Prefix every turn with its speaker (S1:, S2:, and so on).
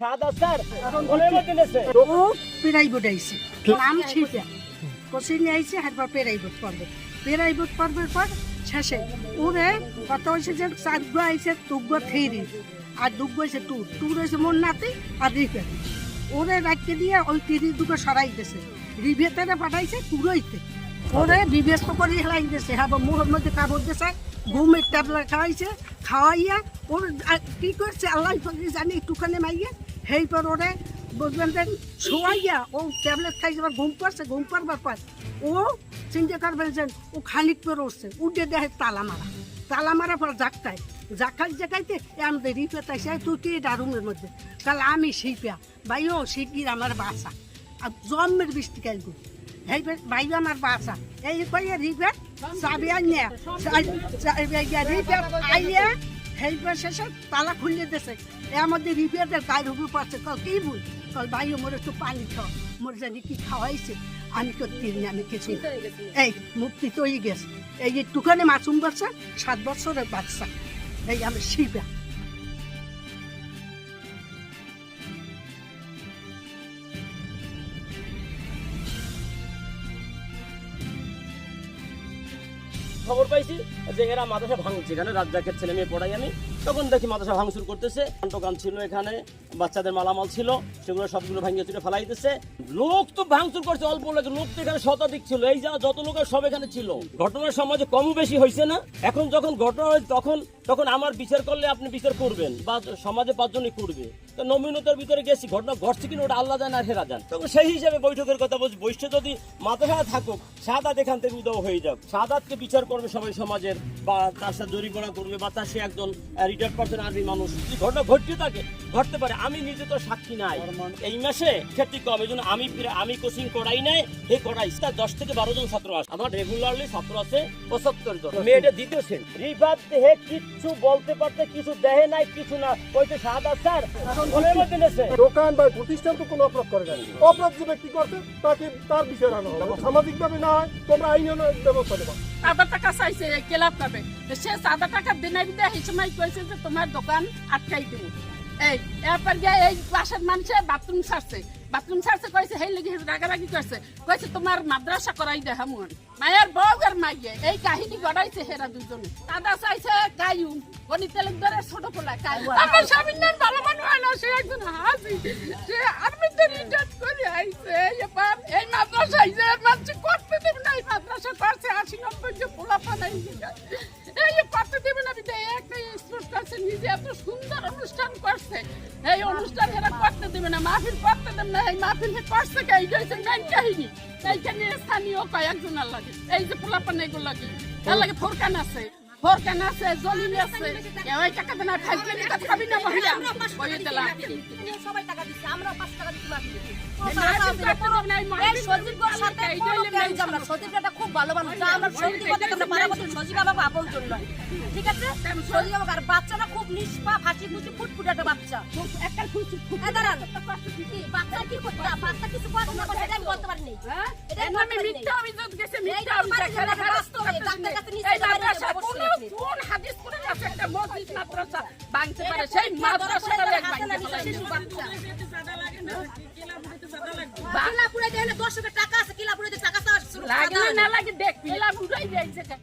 S1: সাদা স্যার, এখন বলে মধ্যে নেছে
S2: ও আইছে। নাম ছিটা কোচিং আইছে হারবার প্রাইভেট পড়বে পর শেষে ওরে কত হয়েছে যে আইছে তুগ্গো থ্রি আর দুগ্গো হয়েছে টু টু রয়েছে মোর নাতি আর ওরে রাখতে দিয়ে ওই তিরি দুটো সরাই দিয়েছে রিভেতে পাঠাইছে টুরইতে ওরে বিবেস্ত করে হেলাই দিয়েছে হ্যাঁ মুখের মধ্যে কাপড় দিয়েছে ঘুমের ট্যাবলেট খাওয়াইছে খাওয়াইয়া, ওর কি করছে, আল্লাহ জানি, একটুখানি মাইয়া হেই পর ওরে বুঝবেন যে শোয়াইয়া, ও ট্যাবলেট খাই যাবার ঘুম পাচ্ছে ঘুম পারবার পর, ও চিন্তা করবেন যে ও খালিক করে উঠছে, উঠে দেখে তালা মারা। তালা মারা পর জাগতায় জাকাই জাগাইতে আমাদের রিপে তাইছে তুই কি রুমের মধ্যে? তাহলে আমি শিল্পিয়া ভাইও শিল্পীর আমার বাসা। জন্মের বৃষ্টি কাইব এই ভাই আমার বাসা। এই কইয়া রিপে চাবি আনিয়া রিপে আইয়া হেল্পার শেষে তালা খুলে দিয়েছে। এর মধ্যে রিপেয়ারদের গায়ের উপর পড়ছে কল কি বল কল ভাই, মোর একটু পানি খাও। মোর জানি কি খাওয়াইছে আমি করতে আমি কিছু এই, মুক্তি তৈরি গেছে। এই একটুখানি মাসুম বাচ্চা, সাত বছরের বাচ্চা। এই আমি শিবা
S1: খবর পাইছি যে এরা মাদ্রাসা ভাঙছে। এখানে রাজ্জাকের ছেলে মেয়ে পড়াই আমি। তখন দেখি মাদ্রাসা ভাঙচুর করতেছে। দোকান ছিল এখানে, বাচ্চাদের মালামাল ছিল, সেগুলো সবগুলো ভাঙিয়ে চুরে ফেলাইতেছে। লোক তো ভাঙচুর করছে, অল্প লোক লোক তো এখানে শতাধিক ছিল। এই যা যত লোকের সব এখানে ছিল। ঘটনার সমাজে কম বেশি হয়েছে না? এখন যখন ঘটনা তখন তখন আমার বিচার করলে আপনি বিচার করবেন, বা সমাজে পাঁচজনই করবে। তো ভিতরে গেছি ঘটনা ঘটছে কিনা ওটা আল্লাহ জান আর হেরা যান তখন সেই হিসাবে বৈঠকের কথা বলছি, বৈশ্য যদি মাথা থাকুক, সাদাত এখান থেকে উদাও হয়ে যাক। সাদাতকে বিচার করবে সবাই সমাজের, বা তার সাথে জরিমানা করবে, বা তার সে একজন রিটায়ার্ড পার্সন আর্মি মানুষ। যদি ঘটনা ঘটতে থাকে, ঘটতে পারে। আমি নিজে তো সাক্ষী নাই। এই মাসে ক্ষেত্রে কম, এই জন্য আমি আমি কোচিং করাই নাই এই করাই। তার দশ থেকে বারো জন ছাত্র আছে। আমার রেগুলারলি ছাত্র আছে পঁচাত্তর জন। মেয়েটা দ্বিতীয় শ্রেণি। রিভার দেহে কিচ্ছু বলতে পারতে, কিছু দেহে নাই, কিছু না। ওই তো সাদা স্যার
S3: দোকান বা প্রতিষ্ঠান তো কোনো অপরাধ করে না অপরাধ যে ব্যক্তি করছে তাকে তার বিচার আনা হবে। সামাজিক ভাবে না হয় তোমরা আইন ব্যবস্থা নেবা।
S4: সাদা টাকা চাইছে কেলাপ পাবে। সে সাদা টাকা দিনে বিদে এই সময় কইছে যে তোমার দোকান আটকাই দিব। এই এরপর গিয়ে এই ক্লাসের মানুষের বাথরুম সারছে। বাথরুম সারছে কইছে হেই লাগি রাগারাগি করছে। কইছে তোমার মাদ্রাসা করাই দে হামুন। মায়ের বউ আর মাইয়ে এই কাহিনী গড়াইছে হেরা দুজনে দাদা চাইছে গায়ু গণিত ধরে ছোট পোলা কায়ু আমার স্বামীর নাম ভালো মানুষ হয় না সে একজন হাসি সে আর্মিতে রিটার্ন করে আইছে। এবার এই মাদ্রাসায় যে মানুষ করতে দেবে না এই মাদ্রাসা করছে আশি নব্বই যে পোলা পানাই করছে নিজে এত সুন্দর অনুষ্ঠান করছে। এই অনুষ্ঠান এরা করতে দেবে না, মাহফিল করতে দেবে না, এই মাহফিল করছে কে? এই হচ্ছে মেন কাহিনী। এইখানে স্থানীয় কয়েকজন লাগে। এই যে পোলা পানা এগুলো লাগে। তার লাগে ফোরকান আছে। ফোরকান আছে জলিমি আছে। কেউ এই টাকা দেনা খাইছে নি কথা খাবি না মহিলা বলে দিলাম
S5: সবাই টাকা আমরা টাকা
S4: করতে জন্য
S5: ভালো মানুষ। আমার সজীব বাবা আপন জন ঠিক আছে? সজীব বাবা আর বাচ্চাটা খুব নিষ্পাপ, হাসি খুশি, ফুটফুটে একটা বাচ্চা।
S4: একটা
S5: দাঁড়ান। বাচ্চা কি করছে? বাচ্চা কিছু করছে না আমি।
S4: হ্যাঁ? মিথ্যা অভিযোগ গেছে মিথ্যা অভিযোগ।
S5: ডাক্তার কাছে
S4: মাদ্রাসা ভাঙতে পারে সেই মাদ্রাসাটা
S5: নিচে
S4: পারে
S5: না, দশ টাকা আছে, কিলাপুরে দিয়ে টাকা চাওয়া শুরু।
S4: লাগে না লাগে দেখ কিলা বুড়াই দেখ